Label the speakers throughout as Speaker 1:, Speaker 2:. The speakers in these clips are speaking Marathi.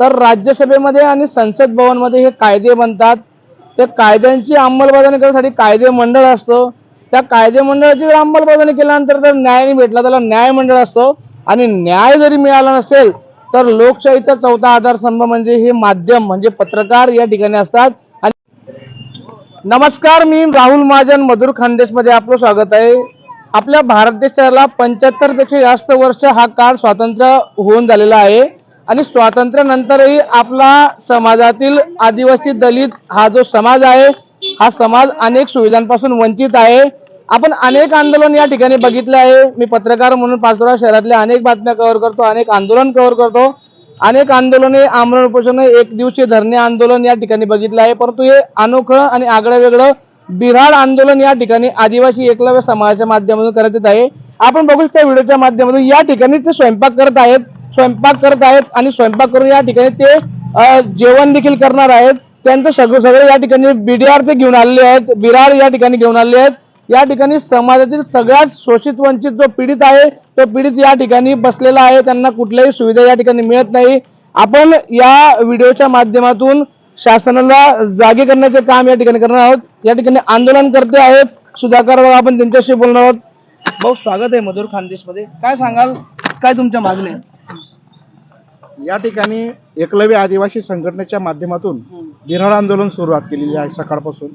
Speaker 1: तर राज्यसभेमध्ये आणि संसद भवनमध्ये हे कायदे बनतात. त्या कायद्यांची अंमलबजावणी करण्यासाठी कायदे मंडळ असतो. त्या कायदे मंडळाची जर अंमलबजावणी केल्यानंतर जर न्याय नाही भेटला त्याला न्याय मंडळ असतो. आणि न्याय जरी मिळाला नसेल तर लोकशाहीचा चौथा आधारस्तंभ म्हणजे हे माध्यम म्हणजे पत्रकार या ठिकाणी असतात. आणि नमस्कार मी राहुल महाजन मधुर खानदेशमध्ये आपलं स्वागत आहे. आपल्या भारत देशाला पंच्याहत्तरपेक्षा जास्त वर्ष हा काळ स्वातंत्र्य होऊन झालेला आहे. आणि स्वातंत्र्यानंतरही आपला समाजातील आदिवासी दलित हा जो समाज आहे हा समाज अनेक सुविधांपासून वंचित आहे. आपण अनेक आंदोलन या ठिकाणी बघितले आहे. मी पत्रकार म्हणून पाचोरा शहरातल्या अनेक बातम्या कव्हर करतो अनेक आंदोलन कव्हर करतो. अनेक आंदोलने आमरण उपोषण एक दिवशी धरणे आंदोलन या ठिकाणी बघितलं आहे. परंतु हे अनोखं आणि आगळं वेगळं बिराड आंदोलन या ठिकाणी आदिवासी एकलव्य समाजाच्या माध्यमातून करत येत आहे. आपण बघू शकता व्हिडिओच्या माध्यमातून या ठिकाणी ते स्वयंपाक करत आहेत. स्वयंपाक करत आहेत आणि स्वयंपाक करून या ठिकाणी ते जेवण देखील करणार आहेत. त्यांचं सगळं सगळे या ठिकाणी बीडीआर ते घेऊन आलेले आहेत. बिराड या ठिकाणी घेऊन आलेले आहेत. या ठिकाणी समाजातील सगळ्यात शोषित वंचित जो पीडित आहे तो पीडित या ठिकाणी बसलेला आहे. त्यांना कुठल्याही सुविधा या ठिकाणी मिळत नाही. आपण या व्हिडिओच्या माध्यमातून शासनाला जागे करण्याचे काम या ठिकाणी करणार आहोत. या ठिकाणी आंदोलन करते आहेत. सुधाकर आपण त्यांच्याशी बोलणार आहोत. भाऊ स्वागत आहे मधुर खानदेशमध्ये. काय सांगाल? काय तुमच्या मागण्या आहेत?
Speaker 2: या ठिकाणी एकलव्य आदिवासी संघटनेच्या माध्यमातून बिराड आंदोलन सुरुवात केलेली आहे सकाळपासून.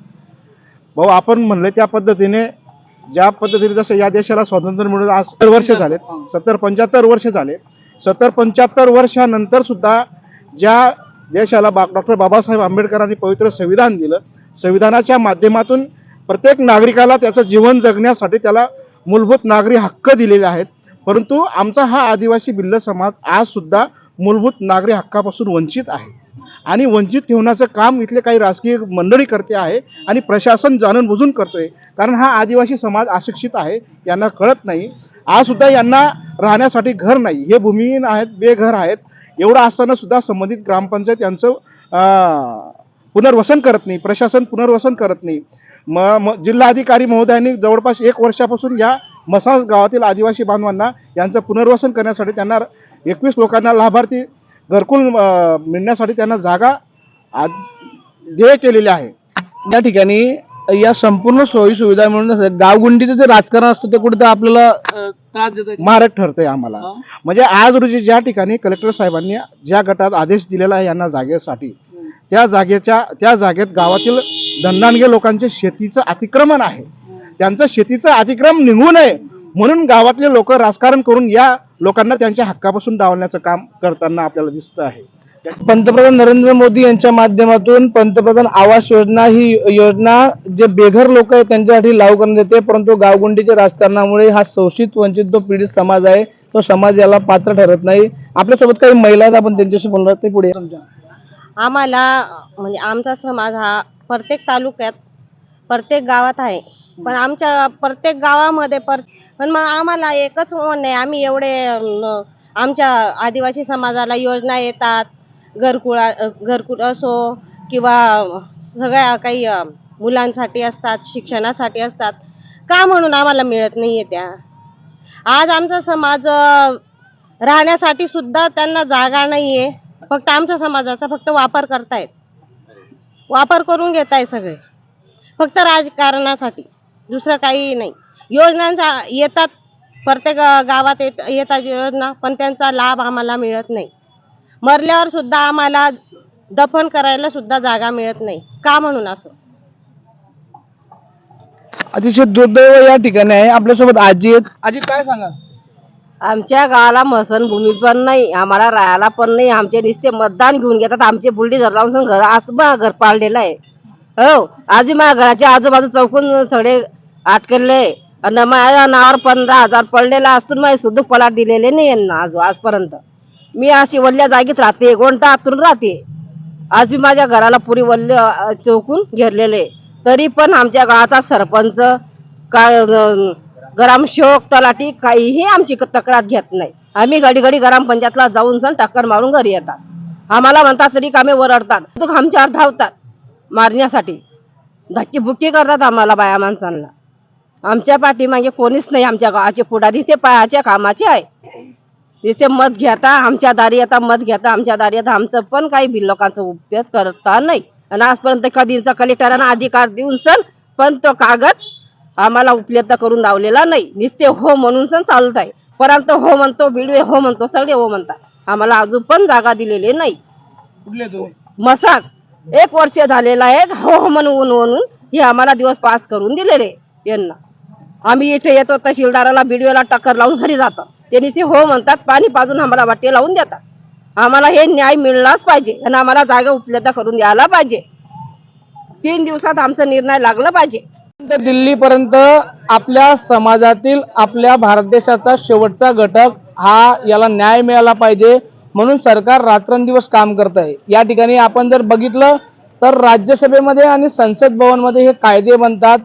Speaker 2: भाऊ आपण म्हणले त्या पद्धतीने ज्या पद्धतीने जसं या देशाला स्वातंत्र्य मिळून आज सत्तर वर्ष झालेत सत्तर पंच्याहत्तर वर्ष झाले. सत्तर पंच्याहत्तर वर्षानंतर सुद्धा ज्या देशाला बा डॉक्टर बाबासाहेब आंबेडकरांनी पवित्र संविधान दिलं संविधानाच्या माध्यमातून प्रत्येक नागरिकाला त्याचं जीवन जगण्यासाठी त्याला मूलभूत नागरी हक्क दिलेले आहेत. परंतु आमचा हा आदिवासी भिल्ल समाज आज सुद्धा मूलभूत नागरी हक्कापासून वंचित आहे. आणि वंचित ठेवण्याचं काम इथले काही राजकीय मंडळी करते आहे आणि प्रशासन जाणून बुजून करतोय. कारण हा आदिवासी समाज अशिक्षित आहे यांना कळत नाही. आज सुद्धा यांना राहण्यासाठी घर नाही. हे भूमिहीन आहेत बेघर आहेत. एवढं असताना सुद्धा संबंधित ग्रामपंचायत यांचं पुनर्वसन करत नाही. प्रशासन पुनर्वसन करत नाही. म म जिल्हाधिकारी महोदयांनी जवळपास एक वर्षापासून या मसाज गावातील आदिवासी बांधवांना यांचं पुनर्वसन करण्यासाठी त्यांना एकवीस लोकांना लाभार्थी घरकुल मिळण्यासाठी त्यांना जागा देय केलेली आहे.
Speaker 1: या ठिकाणी या संपूर्ण सोयी सुविधा मिळून गावगुंडीचं जे राजकारण असतं ते कुठे आपल्याला
Speaker 2: मारक ठरतंय आम्हाला. म्हणजे आज रोजी ज्या ठिकाणी कलेक्टर साहेबांनी ज्या गटात आदेश दिलेला आहे यांना जागेसाठी त्या जागेच्या त्या जागेत गावातील धनदानगे लोकांचे शेतीचं अतिक्रमण आहे. त्यांचं शेतीचं अतिक्रमण निघू नये म्हणून गावातले लोक राजकारण करून या लोकांना त्यांच्या हक्कापासून डावलण्याचं काम करताना आपल्याला दिसतं आहे.
Speaker 1: पंतप्रधान नरेंद्र मोदी यांच्या माध्यमातून पंतप्रधान आवास योजना ही योजना जे बेघर लोक आहेत त्यांच्यासाठी लागू करण्यात येते परंतु गावगुंडीच्या राजकारणामुळे हा शोषित वंचित जो पीडित समाज आहे तो समाज याला पात्र ठरत नाही. आपल्यासोबत काही महिला आहेत आपण त्यांच्याशी बोलणार ते पुढे
Speaker 3: आम्हाला म्हणजे आमचा समाज हा प्रत्येक तालुक्यात प्रत्येक गावात आहे. पण आमच्या प्रत्येक गावामध्ये पर पण मग आम्हाला एकच म्हणणं आहे आम्ही एवढे अं, आमच्या आदिवासी समाजाला योजना येतात घरकुळ घरकुल असो किंवा सगळ्या काही अं, मुलांसाठी असतात शिक्षणासाठी असतात का म्हणून आम्हाला मिळत नाहीये त्या? आज आमचा समाज अं, राहण्यासाठी सुद्धा त्यांना जागा नाहीये फक्त आमच्या समाजाचा फक्त वापर करतायत. वापर करून घेताय सगळे. फक्त राजकारणासाठी. दुसरं काही नाही. योजनांचा येतात प्रत्येक गावात येत येतात योजना पण त्यांचा लाभ आम्हाला मिळत नाही. मरल्यावर सुद्धा आम्हाला दफन करायला सुद्धा जागा मिळत नाही. का म्हणून असं?
Speaker 1: अतिशय दुर्दैव या ठिकाणी आहे. आपल्यासोबत आजी आहेत. आजी काय सांगा
Speaker 4: आमच्या गावाला मसनभूमी पण नाही आम्हाला राहायला पण नाही. आमचे नुसते मतदान घेऊन घेतात. आमचे बुलडी घर लावून घर आज बा घर पाडलेलं आहे. हो आज माझ्या घराच्या आजूबाजू चौकून सगळे अटकले आणि माझ्या नावावर पंधरा हजार पडलेला असून माझे सुद्धा पलाट दिलेले नाही यांना आज आजपर्यंत. मी अशी वल्ल्या जागेत राहते गोंटा आतून राहते. आज मी माझ्या घराला पुरी वल्ल चौकून घेरलेले. तरी पण आमच्या गावाचा सरपंच काय अ, ग्रामसेवक तलाठी काहीही आमची तक्रार घेत नाही. आम्ही घडी घडी ग्रामपंचायतला जाऊन सण टक्कर मारून घरी येतात. आम्हाला म्हणतात तरी कामे वरडतात आमच्यावर धावतात. मारण्यासाठी. धक्की बुक्की करतात आम्हाला बाया माणसांना. आमच्या पाठीमागे कोणीच नाही आमच्या गावाचे पुढारी ते पायाच्या कामाचे आहे. नुसते मत घेता आमच्या दारी आता मत घेता आमच्या दारी आता आमचं पण काही बिल लोकांचा उपयोग करता नाही. आणि आजपर्यंत कधीचा कलेक्टरांना अधिकार देऊन सण पण तो कागद आम्हाला उपलब्ध करून लावलेला नाही. नुसते हो म्हणून सण चालत आहे. परंतु हो म्हणतो बिडवे हो म्हणतो सगळे हो म्हणतात. आम्हाला अजून पण जागा दिलेली नाही. मसाज. एक वर्ष झालेला आहे. हो हो म्हणून म्हणून हे आम्हाला दिवस पास करून दिलेले यांना. आम्ही इथे येतो तहसीलदाराला बीडीओला टक्कर लावून घरी जातो ते हो म्हणतात पाणी पाजून आम्हाला वाटे लावून देतात. आम्हाला हे न्याय मिळलाच पाहिजे आणि आम्हाला जागा उपलब्ध करून द्यायला पाहिजे. तीन दिवसात आमचा निर्णय लागला पाहिजे.
Speaker 1: तर दिल्लीपर्यंत आपल्या समाजातील आपल्या भारत देशाचा शेवटचा घटक हा याला न्याय मिळाला पाहिजे. म्हणून सरकार रात्रंदिवस काम करत आहे या ठिकाणी आपण जर बघितलं तर राज्यसभेमध्ये आणि संसद भवनमध्ये हे कायदे बनतात.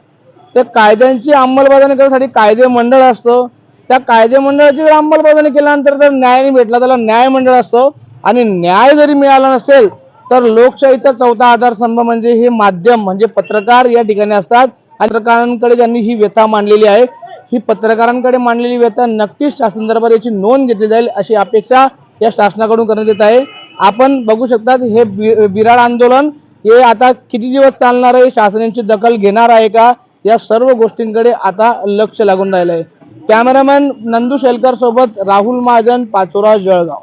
Speaker 1: त्या कायद्यांची अंमलबजावणी करण्यासाठी कायदे मंडळ असतो. त्या कायदे मंडळाची जर अंमलबजावणी केल्यानंतर जर न्याय नाही भेटला त्याला न्याय मंडळ असतो. आणि न्याय जरी मिळाला नसेल तर लोकशाहीचा चौथा आधारस्तंभ म्हणजे हे माध्यम म्हणजे पत्रकार या ठिकाणी असतात. आणि पत्रकारांकडे त्यांनी ही व्यथा मांडलेली आहे. ही पत्रकारांकडे मांडलेली व्यथा नक्कीच शासन दरबार याची नोंद घेतली जाईल अशी अपेक्षा या शासनाकडून करण्यात येत आहे. आपण बघू शकतात हे बि- बिराड आंदोलन हे आता किती दिवस चालणार आहे? शासनाची दखल घेणार आहे का? या सर्व गोष्टींकडे आता लक्ष लागून राहिलं आहे कॅमेरामॅन नंदू शेलकर सोबत राहुल महाजन पाचोरा जळगाव.